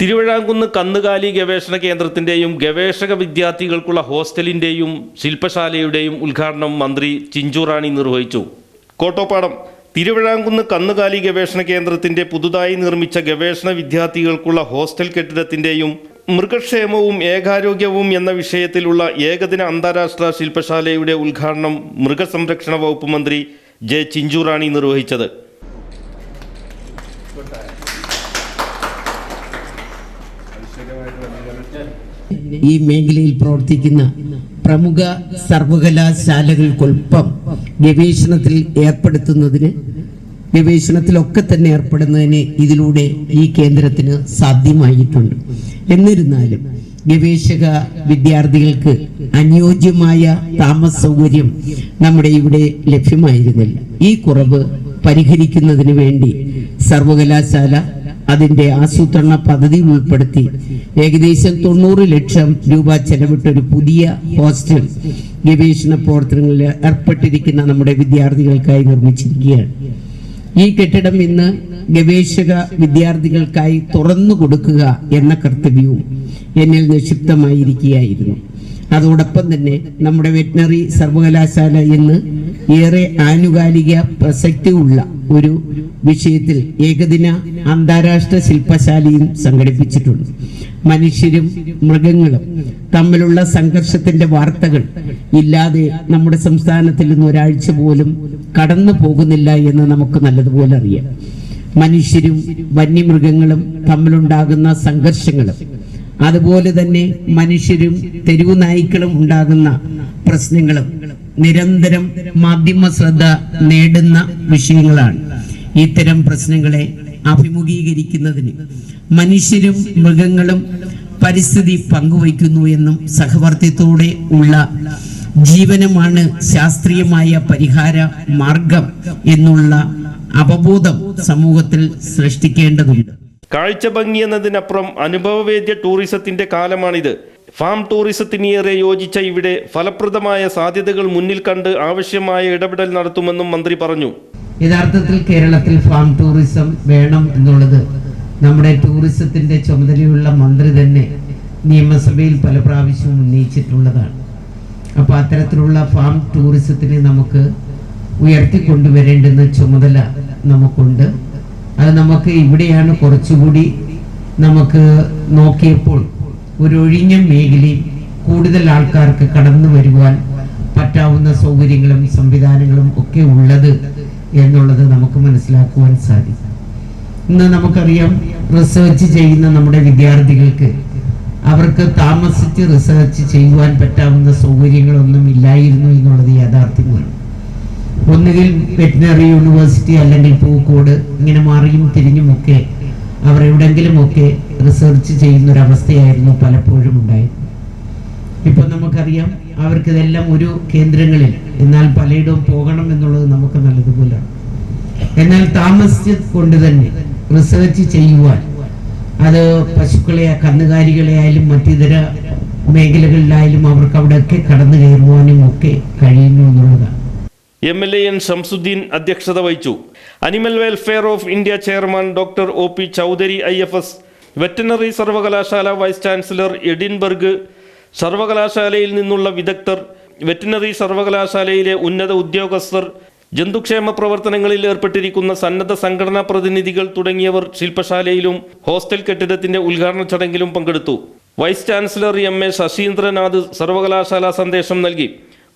തിരുവിഴാംകുന്ന് കന്നുകാലി ഗവേഷണ കേന്ദ്രത്തിന്റെയും ഗവേഷക വിദ്യാർത്ഥികൾക്കുള്ള ഹോസ്റ്റലിന്റെയും ശില്പശാലയുടെയും ഉദ്ഘാടനം മന്ത്രി ചിഞ്ചുറാണി നിർവഹിച്ചു. കോട്ടോപ്പാടം തിരുവിഴാംകുന്ന് കന്നുകാലി ഗവേഷണ കേന്ദ്രത്തിന്റെ പുതുതായി നിർമ്മിച്ച ഗവേഷണ വിദ്യാർത്ഥികൾക്കുള്ള ഹോസ്റ്റൽ കെട്ടിടത്തിന്റെയും മൃഗക്ഷേമവും ഏകാരോഗ്യവും എന്ന വിഷയത്തിലുള്ള ഏകദിന അന്താരാഷ്ട്ര ശില്പശാലയുടെ ഉദ്ഘാടനം മൃഗസംരക്ഷണ വകുപ്പ് മന്ത്രി ജെ ചിഞ്ചുറാണി നിർവഹിച്ചത്. ഈ മേഖലയിൽ പ്രവർത്തിക്കുന്ന പ്രമുഖ സർവകലാശാലകൾക്കൊപ്പം ഗവേഷണത്തിൽ ഏർപ്പെടുത്തുന്നതിന് ഗവേഷണത്തിലൊക്കെ തന്നെ ഏർപ്പെടുന്നതിന് ഇതിലൂടെ ഈ കേന്ദ്രത്തിന് സാധ്യമായിട്ടുണ്ട്. എന്നിരുന്നാലും ഗവേഷക വിദ്യാർത്ഥികൾക്ക് അനുയോജ്യമായ താമസ സൗകര്യം നമ്മുടെ ഇവിടെ ലഭ്യമായിരുന്നില്ല. ഈ കുറവ് പരിഹരിക്കുന്നതിന് വേണ്ടി സർവകലാശാല അതിന്റെ ആസൂത്രണ പദ്ധതി ഉൾപ്പെടുത്തി ഏകദേശം തൊണ്ണൂറ് ലക്ഷം രൂപ ചെലവിട്ട ഒരു പുതിയ ഹോസ്റ്റൽ ഗവേഷണ പ്രവർത്തനങ്ങളിൽ ഏർപ്പെട്ടിരിക്കുന്ന നമ്മുടെ വിദ്യാർത്ഥികൾക്കായി നിർമ്മിച്ചിരിക്കുകയാണ്. ഈ കെട്ടിടം ഇന്ന് ഗവേഷക വിദ്യാർത്ഥികൾക്കായി തുറന്നു കൊടുക്കുക എന്ന കർത്തവ്യവും എന്നിൽ നിക്ഷിപ്തമായിരിക്കുകയായിരുന്നു. അതോടൊപ്പം തന്നെ നമ്മുടെ വെറ്റിനറി സർവകലാശാല ഇന്ന് ഏറെ ആനുകാലിക പ്രസക്തിയുള്ള ഒരു വിഷയത്തിൽ ഏകദിന അന്താരാഷ്ട്ര ശില്പശാലയും സംഘടിപ്പിച്ചിട്ടുണ്ട്. മനുഷ്യരും മൃഗങ്ങളും തമ്മിലുള്ള സംഘർഷത്തിന്റെ വാർത്തകൾ ഇല്ലാതെ നമ്മുടെ സംസ്ഥാനത്തിൽ നിന്ന് ഒരാഴ്ച പോലും കടന്നു പോകുന്നില്ല എന്ന് നമുക്ക് നല്ലതുപോലെ അറിയാം. മനുഷ്യരും വന്യമൃഗങ്ങളും തമ്മിലുണ്ടാകുന്ന സംഘർഷങ്ങളും അതുപോലെ തന്നെ മനുഷ്യരും തെരുവു നായ്ക്കളും ഉണ്ടാകുന്ന പ്രശ്നങ്ങളും നിരന്തരം മാധ്യമ ശ്രദ്ധ നേടുന്ന വിഷയങ്ങളാണ്. ഇത്തരം പ്രശ്നങ്ങളെ അഭിമുഖീകരിക്കുന്നതിന് മനുഷ്യരും മൃഗങ്ങളും പരിസ്ഥിതി പങ്കുവയ്ക്കുന്നു എന്നും സഹവർത്തിത്തോടെ ഉള്ള ജീവനമാണ് ശാസ്ത്രീയമായ പരിഹാര മാർഗം എന്നുള്ള അവബോധം സമൂഹത്തിൽ സൃഷ്ടിക്കേണ്ടതുണ്ട്. കാഴ്ച ഭംഗി എന്നതിനപ്പുറം അനുഭവവേദ്യ ടൂറിസത്തിന്റെ കാലമാണിത്. ഫാം ടൂറിസത്തിനേറെ യോജിച്ച ഇവിടെ ഫലപ്രദമായ സാധ്യതകൾ മുന്നിൽ കണ്ട് ആവശ്യമായ ഇടപെടൽ നടത്തുമെന്നും മന്ത്രി പറഞ്ഞു. യഥാർത്ഥത്തിൽ കേരളത്തിൽ ഫാം ടൂറിസം വേണം എന്നുള്ളത് നമ്മുടെ ടൂറിസത്തിന്റെ ചുമതലയുള്ള മന്ത്രി തന്നെ നിയമസഭയിൽ പല പ്രാവശ്യവും ഉന്നയിച്ചിട്ടുള്ളതാണ്. അപ്പോൾ അത്തരത്തിലുള്ള ഫാം ടൂറിസത്തിനെ നമുക്ക് ഉയർത്തിക്കൊണ്ടുവരേണ്ടുന്ന ചുമതല നമുക്കുണ്ട്. അത് നമുക്ക് ഇവിടെയാണ് കുറച്ചുകൂടി നമുക്ക് നോക്കിയപ്പോൾ ഒരു ഒഴിഞ്ഞ മേഖലയിൽ കൂടുതൽ ആൾക്കാർക്ക് കടന്നു വരുവാൻ പറ്റാവുന്ന സൗകര്യങ്ങളും സംവിധാനങ്ങളും ഒക്കെ ഉള്ളത് എന്നുള്ളത് നമുക്ക് മനസ്സിലാക്കുവാൻ സാധിക്കും. ഇന്ന് നമുക്കറിയാം റിസർച്ച് ചെയ്യുന്ന നമ്മുടെ വിദ്യാർത്ഥികൾക്ക് അവർക്ക് താമസിച്ച് റിസർച്ച് ചെയ്യുവാൻ പറ്റാവുന്ന സൗകര്യങ്ങളൊന്നും ഇല്ലായിരുന്നു എന്നുള്ളത് യാഥാർത്ഥ്യമാണ്. ഒന്നുകിൽ വെറ്റിനറി യൂണിവേഴ്സിറ്റി അല്ലെങ്കിൽ പൂക്കോട് ഇങ്ങനെ മാറിയും തിരിഞ്ഞുമൊക്കെ അവർ എവിടെങ്കിലുമൊക്കെ റിസർച്ച് ചെയ്യുന്ന ഒരു അവസ്ഥയായിരുന്നു പലപ്പോഴും ഉണ്ടായത് ഇപ്പൊ നമുക്കറിയാം അവർക്ക് ഇതെല്ലാം ഒരു കേന്ദ്രങ്ങളിൽ എന്നാൽ പലയിടവും പോകണം എന്നുള്ളത് നമുക്ക് നല്ലതുപോലെ എന്നാൽ താമസിച്ച് കൊണ്ട് തന്നെ റിസർച്ച് ചെയ്യുവാൻ അത് പശുക്കളെ കന്നുകാലികളെ ആയാലും മറ്റിതര മേഖലകളിലായാലും അവർക്ക് അവിടെയൊക്കെ കടന്നു കയറുവാനും ഒക്കെ കഴിയുന്നു എന്നുള്ളതാണ്. M L A N Shamsudheen അധ്യക്ഷത വഹിച്ചു. Animal welfare of India chairman doctor O P Chaudhary I F S veterinary സർവകലാശാല വൈസ് ചാൻസലർ എഡിൻബർഗ് സർവകലാശാലയിൽ നിന്നുള്ള വിദഗ്ധർ വെറ്റിനറി സർവകലാശാലയിലെ ഉന്നത ഉദ്യോഗസ്ഥർ ജന്തുക്ഷേമ പ്രവർത്തനങ്ങളിൽ ഏർപ്പെട്ടിരിക്കുന്ന സന്നദ്ധ സംഘടനാ പ്രതിനിധികൾ തുടങ്ങിയവർ ശില്പശാലയിലും ഹോസ്റ്റൽ കെട്ടിടത്തിന്റെ ഉദ്ഘാടന ചടങ്ങിലും പങ്കെടുത്തു. Vice chancellor M A Sasindranath സർവകലാശാല സന്ദേശം നൽകി.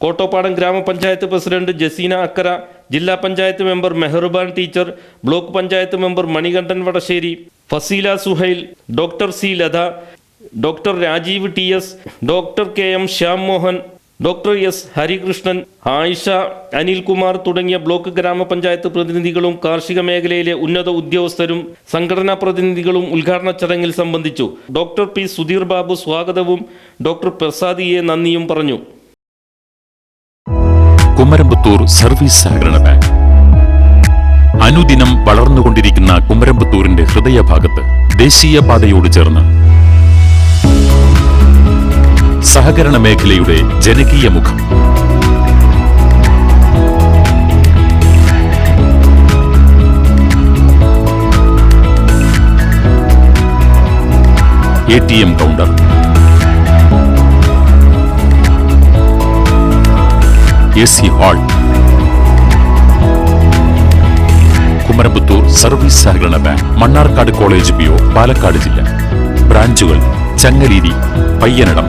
കോട്ടോപ്പാടം ഗ്രാമപഞ്ചായത്ത് പ്രസിഡന്റ് ജസീന അക്കര ജില്ലാ panchayat member Meharuban teacher block panchayat member Manikandan Vadasseri Faseela Suhail doctor C Latha doctor Rajeev T S doctor K M Shyam Mohan doctor S Harikrishnan Ayisha Anilkumar തുടങ്ങിയ block ഗ്രാമപഞ്ചായത്ത് പ്രതിനിധികളും കാർഷിക മേഖലയിലെ ഉന്നത ഉദ്യോഗസ്ഥരും സംഘടനാ പ്രതിനിധികളും ഉദ്ഘാടന ചടങ്ങിൽ സംബന്ധിച്ചു. ഡോക്ടർ പി സുധീർ ബാബു സ്വാഗതവും ഡോക്ടർ പ്രസാദിയെ നന്ദിയും പറഞ്ഞു. കുമരമ്പത്തൂർ സർവീസ് സഹകരണ ബാങ്ക്. അനുദിനം വളർന്നുകൊണ്ടിരിക്കുന്ന കുമരമ്പത്തൂരിന്റെ ഹൃദയഭാഗത്ത് ദേശീയപാതയോട് ചേർന്ന് സഹകരണ മേഖലയുടെ ജനകീയ മുഖം. A T M counter A C hall Kumaramputhur service സഹകരണ bank Mannarkkad college P Palakkad ജില്ല. ബ്രാഞ്ചുകൾ Changaleri Payyanadam.